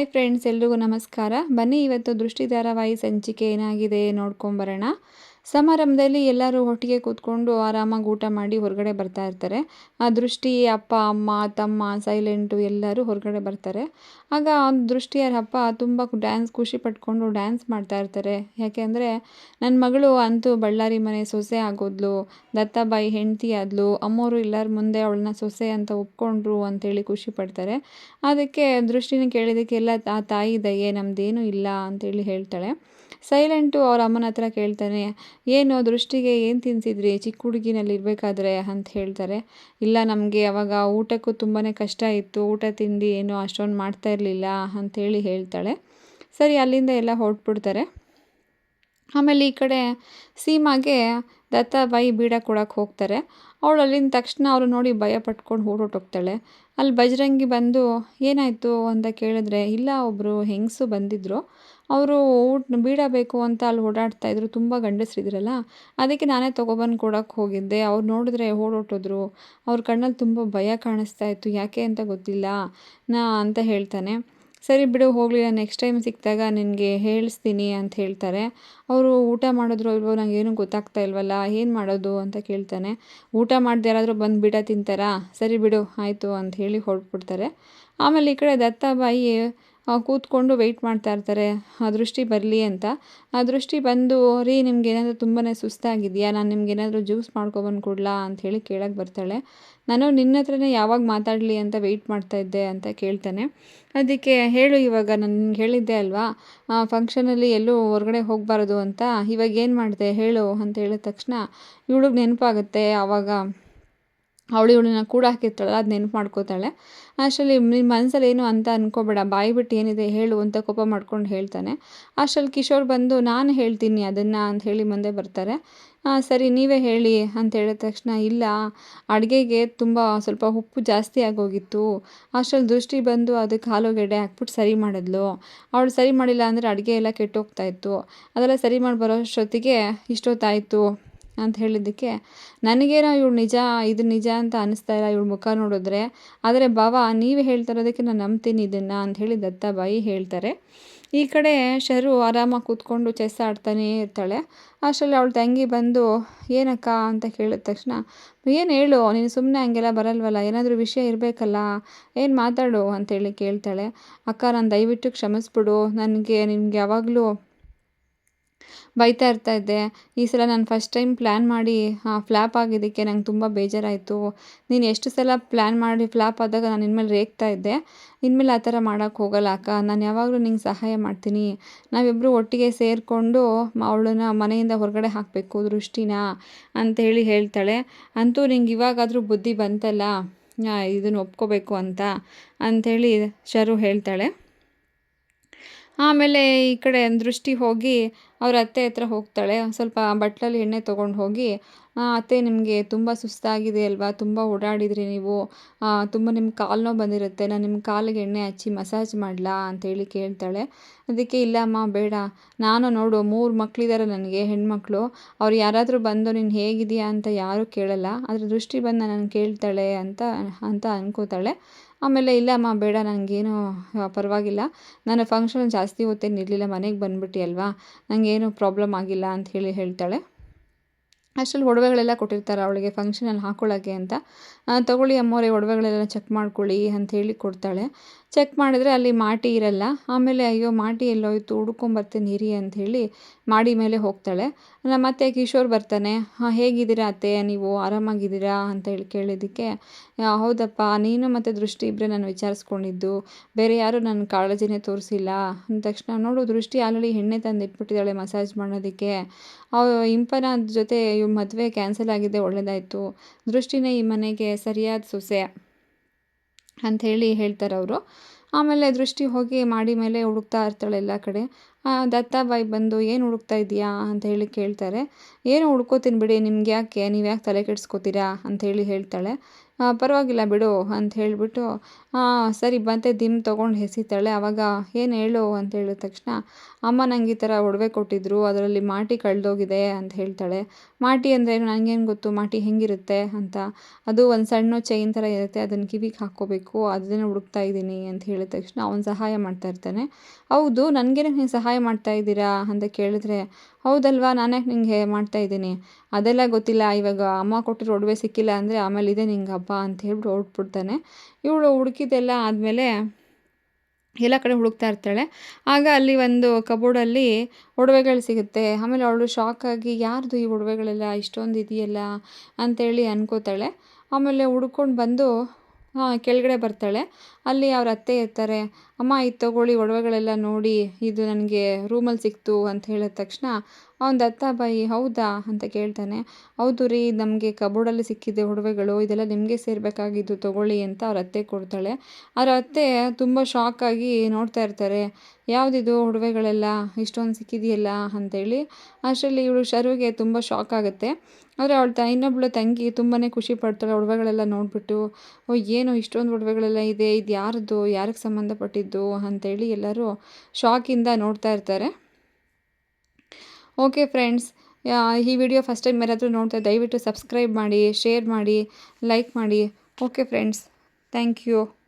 Hi friends ಎಲ್ರಿಗೂ ನಮಸ್ಕಾರ. ಬನ್ನಿ ಇವತ್ತು ದೃಷ್ಟಿ ಧಾರಾವಾಹಿ ಸಂಚಿಕೆ ಏನಾಗಿದೆ ನೋಡ್ಕೊಂಬರೋಣ ಸಮಾರಂಭದಲ್ಲಿ ಎಲ್ಲರೂ ಒಟ್ಟಿಗೆ ಕೂತ್ಕೊಂಡು ಆರಾಮಾಗಿ ಊಟ ಮಾಡಿ ಹೊರಗಡೆ ಬರ್ತಾ ಇರ್ತಾರೆ. ಆ ದೃಷ್ಟಿ, ಅಪ್ಪ, ಅಮ್ಮ, ತಮ್ಮ ಸೈಲೆಂಟು ಎಲ್ಲರೂ ಹೊರಗಡೆ ಬರ್ತಾರೆ. ಆಗ ದೃಷ್ಟಿಯರ ಅಪ್ಪ ತುಂಬ ಡ್ಯಾನ್ಸ್ ಖುಷಿ ಪಟ್ಕೊಂಡು ಡ್ಯಾನ್ಸ್ ಮಾಡ್ತಾ ಇರ್ತಾರೆ. ಯಾಕೆಂದರೆ ನನ್ನ ಮಗಳು ಅಂತೂ ಬಳ್ಳಾರಿ ಮನೆ ಸೊಸೆ ಆಗೋದ್ಲು, ದತ್ತಾಬಾಯಿ ಹೆಂಡತಿ ಆದ್ಲು, ಅಮ್ಮೋರು ಎಲ್ಲರ ಮುಂದೆ ಅವಳನ್ನ ಸೊಸೆ ಅಂತ ಒಪ್ಕೊಂಡ್ರು ಅಂತೇಳಿ ಖುಷಿ ಪಡ್ತಾರೆ. ಅದಕ್ಕೆ ದೃಷ್ಟಿನ ಕೇಳಿದಕ್ಕೆಲ್ಲ ಆ ತಾಯಿ ದಯೆ ನಮ್ಮದೇನೂ ಇಲ್ಲ ಅಂತೇಳಿ ಹೇಳ್ತಾಳೆ. ಸೈಲೆಂಟು ಅವ್ರ ಅಮ್ಮನ ಹತ್ರ ಕೇಳ್ತಾನೆ, ಏನು ದೃಷ್ಟಿಗೆ ಏನು ತಿನ್ಸಿದ್ರಿ? ಚಿಕ್ಕ ಹುಡುಗಿನಲ್ಲಿ ಇರಬೇಕಾದ್ರೆ? ಅಂತ ಹೇಳ್ತಾರೆ. ಇಲ್ಲ, ನಮಗೆ ಅವಾಗ ಊಟಕ್ಕೂ ತುಂಬಾ ಕಷ್ಟ ಇತ್ತು. ಊಟ ತಿಂಡಿ ಏನು ಅಷ್ಟೊಂದು ಮಾಡ್ತಾ ಇರಲಿಲ್ಲ ಅಂಥೇಳಿ ಹೇಳ್ತಾಳೆ. ಸರಿ, ಅಲ್ಲಿಂದ ಎಲ್ಲ ಹೊರಟ್ಬಿಡ್ತಾರೆ. ಆಮೇಲೆ ಈ ಕಡೆ ಸೀಮಾಗೆ ದತ್ತಾಬಾಯಿ ಬೀಡ ಕೊಡೋಕ್ಕೆ ಹೋಗ್ತಾರೆ. ಅವಳು ಅಲ್ಲಿಂದ ತಕ್ಷಣ ಅವರು ನೋಡಿ ಭಯ ಪಟ್ಕೊಂಡು ಹೋಗ್ತಾಳೆ ಅಲ್ಲಿ ಬಜರಂಗಿ ಬಂದು, ಏನಾಯಿತು? ಅಂತ ಕೇಳಿದ್ರೆ, ಇಲ್ಲ ಒಬ್ಬರು ಹೆಂಗಸು ಬಂದಿದ್ದರು ಅವರು ಊಟ ಬಿಡಬೇಕು ಅಂತ ಅಲ್ಲಿ ಓಡಾಡ್ತಾ ಇದ್ರು. ತುಂಬ ಗಂಡಸರಿದ್ರಲ್ಲ. ಅದಕ್ಕೆ ನಾನೇ ತೊಗೊಬಂದು ಕೊಡೋಕ್ಕೆ ಹೋಗಿದ್ದೆ. ಅವ್ರು ನೋಡಿದ್ರೆ ಓಡೋಟಿದ್ರು ಅವ್ರ ಕಣ್ಣಲ್ಲಿ ತುಂಬ ಭಯ ಕಾಣಿಸ್ತಾ ಇತ್ತು. ಯಾಕೆ ಅಂತ ಗೊತ್ತಿಲ್ಲ. ನಾ ಅಂತ ಹೇಳ್ತಾನೆ. ಸರಿ ಬಿಡು, ಹೋಗಲಿಲ್ಲ. ನೆಕ್ಸ್ಟ್ ಟೈಮ್ ಸಿಕ್ಕಿದಾಗ ನಿನಗೆ ಹೇಳಿಸ್ತೀನಿ ಅಂತ ಹೇಳ್ತಾರೆ. ಅವರು ಊಟ ಮಾಡಿದ್ರು ಇಲ್ವೋ ನನಗೇನು ಗೊತ್ತಾಗ್ತಾ ಇಲ್ವಲ್ಲ. ಏನು ಮಾಡೋದು ಅಂತ ಕೇಳ್ತಾನೆ. ಊಟ ಮಾಡಿದೆ ಯಾರಾದರೂ ಬಂದು ಬಿಡ ತಿಂತಾರಾ? ಸರಿ ಬಿಡು, ಆಯಿತು ಅಂತ ಹೇಳಿ ಹೊರಟ್ಬಿಡ್ತಾರೆ. ಆಮೇಲೆ ಈ ಕಡೆ ದತ್ತಾಬಾಯಿ ಕೂತ್ಕೊಂಡು ವೆಯ್ಟ್ ಮಾಡ್ತಾ ಇರ್ತಾರೆ. ಆ ದೃಷ್ಟಿ ಬರಲಿ ಅಂತ. ಆ ದೃಷ್ಟಿ ಬಂದು, ರೀ, ನಿಮ್ಗೆ ಏನಾದರೂ ತುಂಬಾ ಸುಸ್ತಾಗಿದೆಯಾ? ನಾನು ನಿಮ್ಗೆ ಏನಾದರೂ ಜ್ಯೂಸ್ ಮಾಡ್ಕೊಬಂದು ಕೊಡಲಾ ಹೇಳಿ ಕೇಳಕ್ಕೆ ಬರ್ತಾಳೆ. ನಾನು ನಿನ್ನ ಹತ್ರನೇ ಯಾವಾಗ ಮಾತಾಡಲಿ ಅಂತ ವೆಯ್ಟ್ ಮಾಡ್ತಾ ಇದ್ದೆ ಅಂತ ಕೇಳ್ತಾನೆ. ಅದಕ್ಕೆ ಹೇಳು ಇವಾಗ, ನಾನು ನಿನ್ಗೆ ಹೇಳಿದ್ದೆ ಅಲ್ವಾ? ಫಂಕ್ಷನಲ್ಲಿ ಎಲ್ಲೂ ಹೊರಗಡೆ ಹೋಗಬಾರ್ದು ಅಂತ. ಇವಾಗ ಏನು ಮಾಡಿದೆ? ಹೇಳು ಅಂತ ಹೇಳಿದ ತಕ್ಷಣ, ಇವಳಿಗೆ ನೆನಪಾಗುತ್ತೆ ಆವಾಗ ಅವಳು ಇವಳನ್ನ ಕೂಡ ಹಾಕಿರ್ತಾಳಲ್ಲ ಅದು ನೆನಪು ಮಾಡ್ಕೋತಾಳೆ. ಅಷ್ಟರಲ್ಲಿ ನಿಮ್ಮ ಮನಸ್ಸಲ್ಲಿ ಏನು ಅಂತ ಅನ್ಕೋಬೇಡ, ಬಾಯಿ ಬಿಟ್ಟು ಏನಿದೆ ಹೇಳು ಅಂತ ಕೋಪ ಮಾಡ್ಕೊಂಡು ಹೇಳ್ತಾನೆ. ಅಷ್ಟರಲ್ಲಿ ಕಿಶೋರ್ ಬಂದು, ನಾನು ಹೇಳ್ತೀನಿ ಅದನ್ನು ಅಂತ ಹೇಳಿ ಮುಂದೆ ಬರ್ತಾರೆ. ಸರಿ, ನೀವೇ ಹೇಳಿ ಅಂತ ಹೇಳಿದ ತಕ್ಷಣ, ಇಲ್ಲ, ಅಡುಗೆಗೆ ತುಂಬ ಸ್ವಲ್ಪ ಉಪ್ಪು ಜಾಸ್ತಿ ಆಗೋಗಿತ್ತು. ಅಷ್ಟರಲ್ಲಿ ದೃಷ್ಟಿ ಬಂದು ಅದಕ್ಕೆ ಆಲೂಗೆಡ್ಡೆ ಹಾಕ್ಬಿಟ್ಟು ಸರಿ ಮಾಡಿದ್ಲು. ಅವಳು ಸರಿ ಮಾಡಿಲ್ಲ ಅಂದರೆ ಅಡುಗೆ ಎಲ್ಲ ಕೆಟ್ಟೋಗ್ತಾಯಿತ್ತು ಅದೆಲ್ಲ ಸರಿ ಮಾಡಿ ಬರೋ ಅಷ್ಟೊತ್ತಿಗೆ ಇಷ್ಟೊತ್ತಾಯಿತು. ಅಂತ ಹೇಳಿದ್ದಕ್ಕೆ, ನನಗೇನೋ ಇವಳು ನಿಜ, ಇದು ನಿಜ ಅಂತ ಅನಿಸ್ತಾ ಇಲ್ಲ ಇವಳು ಮುಖ ನೋಡಿದ್ರೆ. ಆದರೆ ಭಾವ, ನೀವೇ ಹೇಳ್ತಾ ಇರೋದಕ್ಕೆ ನಾನು ನಂಬ್ತೀನಿ ಇದನ್ನು ಅಂತ ಹೇಳಿ ದತ್ತಾಬಾಯಿ ಹೇಳ್ತಾರೆ. ಈ ಕಡೆ ಶರು ಆರಾಮಾಗಿ ಕೂತ್ಕೊಂಡು ಚೆಸ್ ಆಡ್ತಾನೇ ಇರ್ತಾಳೆ. ಅಷ್ಟರಲ್ಲಿ ಅವಳು ತಂಗಿ ಬಂದು, ಏನಕ್ಕ? ಅಂತ ಕೇಳಿದ ತಕ್ಷಣ, ಏನು ಹೇಳು, ನೀನು ಸುಮ್ಮನೆ ಹಂಗೆಲ್ಲ ಬರಲ್ವಲ್ಲ, ಏನಾದರೂ ವಿಷಯ ಇರಬೇಕಲ್ಲ, ಏನು ಮಾತಾಡು? ಅಂತೇಳಿ ಕೇಳ್ತಾಳೆ. ಅಕ್ಕ, ನಾನು ದಯವಿಟ್ಟು ಕ್ಷಮಿಸ್ಬಿಡು. ನನಗೆ ನಿಮ್ಗೆ ಯಾವಾಗಲೂ ಬೈತಾ ಇರ್ತಾ ಇದ್ದೆ. ಈ ಸಲ ನಾನು ಫಸ್ಟ್ ಟೈಮ್ ಪ್ಲ್ಯಾನ್ ಮಾಡಿ ಫ್ಲ್ಯಾಪ್ ಆಗಿದ್ದಕ್ಕೆ ನಂಗೆ ತುಂಬ ಬೇಜಾರಾಯಿತು. ನೀನು ಎಷ್ಟು ಸಲ ಪ್ಲ್ಯಾನ್ ಮಾಡಿ ಫ್ಲ್ಯಾಪ್ ಆದಾಗ ನಾನು ಇನ್ಮೇಲೆ ರೇಗ್ತಾ ಇದ್ದೆ. ಇನ್ಮೇಲೆ ಆ ಥರ ಮಾಡೋಕ್ಕೆ ಹೋಗಲ್ಲ ಅಕ್ಕ. ನಾನು ಯಾವಾಗಲೂ ನಿಂಗೆ ಸಹಾಯ ಮಾಡ್ತೀನಿ. ನಾವಿಬ್ಬರು ಒಟ್ಟಿಗೆ ಸೇರಿಕೊಂಡು ಅವಳನ್ನ ಮನೆಯಿಂದ ಹೊರಗಡೆ ಹಾಕಬೇಕು, ದೃಷ್ಟಿನ ಅಂತೇಳಿ ಹೇಳ್ತಾಳೆ. ಅಂತೂ ನಿಂಗೆ ಇವಾಗಾದರೂ ಬುದ್ಧಿ ಬಂತಲ್ಲ ಇದನ್ನು ಒಪ್ಕೋಬೇಕು ಅಂತ ಅಂಥೇಳಿ ಶರು ಹೇಳ್ತಾಳೆ. ಆಮೇಲೆ ಈ ಕಡೆ ದೃಷ್ಟಿ ಹೋಗಿ ಅವ್ರ ಅತ್ತೆ ಹತ್ರ ಹೋಗ್ತಾಳೆ. ಸ್ವಲ್ಪ ಬಟ್ಟಲಲ್ಲಿ ಎಣ್ಣೆ ತೊಗೊಂಡು ಹೋಗಿ ಅತ್ತೆ ನಿಮಗೆ ತುಂಬ ಸುಸ್ತಾಗಿದೆ ಅಲ್ವಾ? ತುಂಬ ಓಡಾಡಿದ್ರಿ ನೀವು. ತುಂಬ ನಿಮ್ಮ ಕಾಲು ನೋವು ಬಂದಿರುತ್ತೆ. ನಾನು ನಿಮ್ಮ ಕಾಲಿಗೆ ಎಣ್ಣೆ ಹಚ್ಚಿ ಮಸಾಜ್ ಮಾಡಲಾ? ಅಂತೇಳಿ ಕೇಳ್ತಾಳೆ. ಅದಕ್ಕೆ ಇಲ್ಲಮ್ಮ ಬೇಡ. ನಾನು ನೋಡು, ಮೂರು ಮಕ್ಕಳಿದ್ದಾರೆ ನನಗೆ, ಹೆಣ್ಮಕ್ಳು. ಅವ್ರು ಯಾರಾದರೂ ಬಂದು ನೀನು ಹೇಗಿದೆಯಾ ಅಂತ ಯಾರೂ ಕೇಳಲ್ಲ. ಆದರೆ ದೃಷ್ಟಿ ಬಂದು ನಾನು ಕೇಳ್ತಾಳೆ ಅಂತ ಅಂತ ಅನ್ಕೋತಾಳೆ. ಆಮೇಲೆ ಇಲ್ಲಮ್ಮ ಬೇಡ ನನಗೇನು ಪರವಾಗಿಲ್ಲ. ನಾನು ಫಂಕ್ಷನ್ ಜಾಸ್ತಿ ಹೊತ್ತೇನು ಇರಲಿಲ್ಲ, ಮನೆಗೆ ಬಂದ್ಬಿಟ್ಟೆ ಅಲ್ವಾ? ನನಗೇನು ಪ್ರಾಬ್ಲಮ್ ಆಗಿಲ್ಲ ಅಂತ ಹೇಳಿ ಹೇಳ್ತಾಳೆ. ಅಷ್ಟರಲ್ಲಿ ಒಡವೆಗಳೆಲ್ಲ ಕೊಟ್ಟಿರ್ತಾರೆ ಅವಳಿಗೆ ಫಂಕ್ಷನಲ್ಲಿ ಹಾಕೊಳ್ಳೋಕ್ಕೆ ಅಂತ. ತಗೊಳ್ಳಿ ಅಮ್ಮೋರೆ, ಒಡವೆಗಳೆಲ್ಲ ಚೆಕ್ ಮಾಡ್ಕೊಳ್ಳಿ ಅಂತ ಹೇಳಿ ಕೊಡ್ತಾಳೆ. ಚೆಕ್ ಮಾಡಿದ್ರೆ ಅಲ್ಲಿ ಮಾಟಿ ಇರಲ್ಲ. ಆಮೇಲೆ ಅಯ್ಯೋ, ಮಾಟಿ ಎಲ್ಲೋಯ್ತು, ಹುಡ್ಕೊಂಬರ್ತೀನಿ ಇರಿ ಹೇಳಿ ಮಾಡಿ ಮೇಲೆ ಹೋಗ್ತಾಳೆ. ಮತ್ತೆ ಕಿಶೋರ್ ಬರ್ತಾನೆ. ಹಾಂ, ಹೇಗಿದ್ದೀರಾ ಅತ್ತೆ? ನೀವು ಆರಾಮಾಗಿದ್ದೀರಾ? ಅಂತ ಹೇಳಿ ಕೇಳಿದ್ದಕ್ಕೆ ಹೌದಪ್ಪ, ನೀನು ಮತ್ತು ದೃಷ್ಟಿ ಇಬ್ಬರೇ ನಾನು ವಿಚಾರಿಸ್ಕೊಂಡಿದ್ದು. ಬೇರೆ ಯಾರೂ ನನ್ನ ಕಾಳಜಿನೇ ತೋರಿಸಿಲ್ಲ. ಅಂದ ತಕ್ಷಣ, ನೋಡು, ದೃಷ್ಟಿ ಆಲ್ರೆಡಿ ಎಣ್ಣೆ ತಂದು ಇಟ್ಬಿಟ್ಟಿದ್ದಾಳೆ ಮಸಾಜ್ ಮಾಡೋದಕ್ಕೆ. ಇಂಪನ ಜೊತೆ ಮದುವೆ ಕ್ಯಾನ್ಸಲ್ ಆಗಿದೆ ಒಳ್ಳೆಯದಾಯಿತು ದೃಷ್ಟಿನೇ ಈ ಮನೆಗೆ ಸರಿಯಾದ ಸೊಸೆ ಅಂಥೇಳಿ ಹೇಳ್ತಾರೆ ಅವರು. ಆಮೇಲೆ ದೃಷ್ಟಿ ಹೋಗಿ ಮಾಡಿ ಮೇಲೆ ಹುಡುಕ್ತಾ ಇರ್ತಾಳೆ ಎಲ್ಲ ಕಡೆ. ದತ್ತಾಬಾಯಿ ಬಂದು, ಏನು ಹುಡುಕ್ತಾ ಇದೆಯಾ ಅಂತ ಹೇಳಿ ಕೇಳ್ತಾರೆ. ಏನು ಹುಡ್ಕೋತೀನಿ ಬಿಡಿ, ನಿಮ್ಗೆ ಯಾಕೆ? ನೀವು ಯಾಕೆ ತಲೆ ಕೆಡಿಸ್ಕೋತೀರಾ? ಅಂಥೇಳಿ ಹೇಳ್ತಾಳೆ. ಪರವಾಗಿಲ್ಲ ಬಿಡು, ಅಂತ ಹೇಳಿಬಿಟ್ಟು ಸರಿ ಬಂತೆ, ದಿಮ್ ತೊಗೊಂಡು ಹೆಸಿತಾಳೆ ಆವಾಗ ಏನು ಹೇಳು? ಅಂತ ಹೇಳಿದ ತಕ್ಷಣ, ಅಮ್ಮ ನಂಗೆ ಈ ಥರ ಒಡವೆ ಕೊಟ್ಟಿದ್ರು, ಅದರಲ್ಲಿ ಮಾಟಿ ಕಳೆದೋಗಿದೆ, ಅಂತ ಹೇಳ್ತಾಳೆ. ಮಾಟಿ ಅಂದರೆ ನನಗೇನು ಗೊತ್ತು? ಮಾಟಿ ಹೆಂಗಿರುತ್ತೆ ಅಂತ. ಅದು ಒಂದು ಸಣ್ಣ ಚೈನ್ ಥರ ಇರುತ್ತೆ. ಅದನ್ನು ಕಿವಿಗೆ ಹಾಕ್ಕೋಬೇಕು. ಅದನ್ನು ಹುಡುಕ್ತಾ ಇದ್ದೀನಿ ಅಂತ ಹೇಳಿದ ತಕ್ಷಣ ಅವನು ಸಹಾಯ ಮಾಡ್ತಾ ಇರ್ತಾನೆ. ಹೌದು, ನನಗೇನೆ ನೀವು ಸಹಾಯ ಮಾಡ್ತಾ ಇದ್ದೀರಾ? ಅಂತ ಕೇಳಿದ್ರೆ, ಹೌದಲ್ವಾ ನಾನ್ಯಾಕೆ ನಿಂಗೆ ಮಾಡ್ತಾ ಇದ್ದೀನಿ? ಅದೆಲ್ಲ ಗೊತ್ತಿಲ್ಲ. ಇವಾಗ ಅಮ್ಮ ಕೊಟ್ಟಿರೋ ಒಡವೆ ಸಿಕ್ಕಿಲ್ಲ ಅಂದರೆ ಆಮೇಲೆ ಇದೆ ನಿಂಗೆ ಹಬ್ಬ ಅಂತ ಹೇಳ್ಬಿಟ್ಟು ಹೊರಟ್ಬಿಡ್ತಾನೆ. ಇವಳು ಹುಡುಕಿದ್ದೆಲ್ಲ ಆದಮೇಲೆ ಎಲ್ಲ ಕಡೆ ಹುಡುಕ್ತಾ ಇರ್ತಾಳೆ. ಆಗ ಅಲ್ಲಿ ಒಂದು ಕಬೋರ್ಡಲ್ಲಿ ಒಡವೆಗಳು ಸಿಗುತ್ತೆ. ಆಮೇಲೆ ಅವಳು ಶಾಕಾಗಿ ಯಾರ್ದು ಈ ಒಡವೆಗಳೆಲ್ಲ? ಇಷ್ಟೊಂದು ಇದೆಯಲ್ಲ? ಅಂತೇಳಿ ಅನ್ಕೋತಾಳೆ. ಆಮೇಲೆ ಹುಡ್ಕೊಂಡು ಬಂದು ಕೆಳಗಡೆ ಬರ್ತಾಳೆ. ಅಲ್ಲಿ ಅವ್ರ ಅತ್ತೆ ಇರ್ತಾರೆ. ಅಮ್ಮ ಇದು ತೊಗೊಳ್ಳಿ ಒಡವೆಗಳೆಲ್ಲ ನೋಡಿ, ಇದು ನನಗೆ ರೂಮಲ್ಲಿ ಸಿಕ್ತು ಅಂತ ಹೇಳಿದ ತಕ್ಷಣ, ಅವ್ನ ದತ್ತಾಬಾಯಿ ಹೌದಾ? ಅಂತ ಕೇಳ್ತಾನೆ. ಹೌದು ರೀ, ನಮಗೆ ಕಬೋರ್ಡಲ್ಲಿ ಸಿಕ್ಕಿದೆ ಒಡವೆಗಳು, ಇದೆಲ್ಲ ನಿಮಗೆ ಸೇರಬೇಕಾಗಿದ್ದು, ತೊಗೊಳ್ಳಿ ಅಂತ ಅವ್ರ ಅತ್ತೆ ಕೊಡ್ತಾಳೆ. ಅವ್ರ ಅತ್ತೆ ತುಂಬ ಶಾಕಾಗಿ ನೋಡ್ತಾ ಇರ್ತಾರೆ. ಯಾವುದಿದು ಒಡವೆಗಳೆಲ್ಲ? ಇಷ್ಟೊಂದು ಸಿಕ್ಕಿದೆಯಲ್ಲ? ಅಂತೇಳಿ. ಅಷ್ಟರಲ್ಲಿ ಇವಳು ಶರುವಿಗೆ ತುಂಬ ಶಾಕ್ ಆಗುತ್ತೆ. ಆದರೆ ಅವಳು ತ, ಇನ್ನೊಬ್ಳು ತಂಗಿ ತುಂಬಾ ಖುಷಿ ಪಡ್ತಾಳೆ ಒಡವೆಗಳೆಲ್ಲ ನೋಡಿಬಿಟ್ಟು. ಓ, ಏನು ಇಷ್ಟೊಂದು ಒಡವೆಗಳೆಲ್ಲ ಇದೆ? ಇದು ಯಾರದ್ದು ಯಾರಿಗೆ ಸಂಬಂಧಪಟ್ಟಿದ್ದು? ಅಂತೇಳಿ ಎಲ್ಲರೂ ಶಾಕಿಂದ ನೋಡ್ತಾ ಇರ್ತಾರೆ. ಓಕೆ ಫ್ರೆಂಡ್ಸ್ ಈ ವಿಡಿಯೋ ಫಸ್ಟ್ ಟೈಮ್ ಯಾರಾದರೂ ನೋಡ್ತಾ ದಯವಿಟ್ಟು ಸಬ್ಸ್ಕ್ರೈಬ್ ಮಾಡಿ, ಶೇರ್ ಮಾಡಿ, ಲೈಕ್ ಮಾಡಿ. Okay friends, thank you.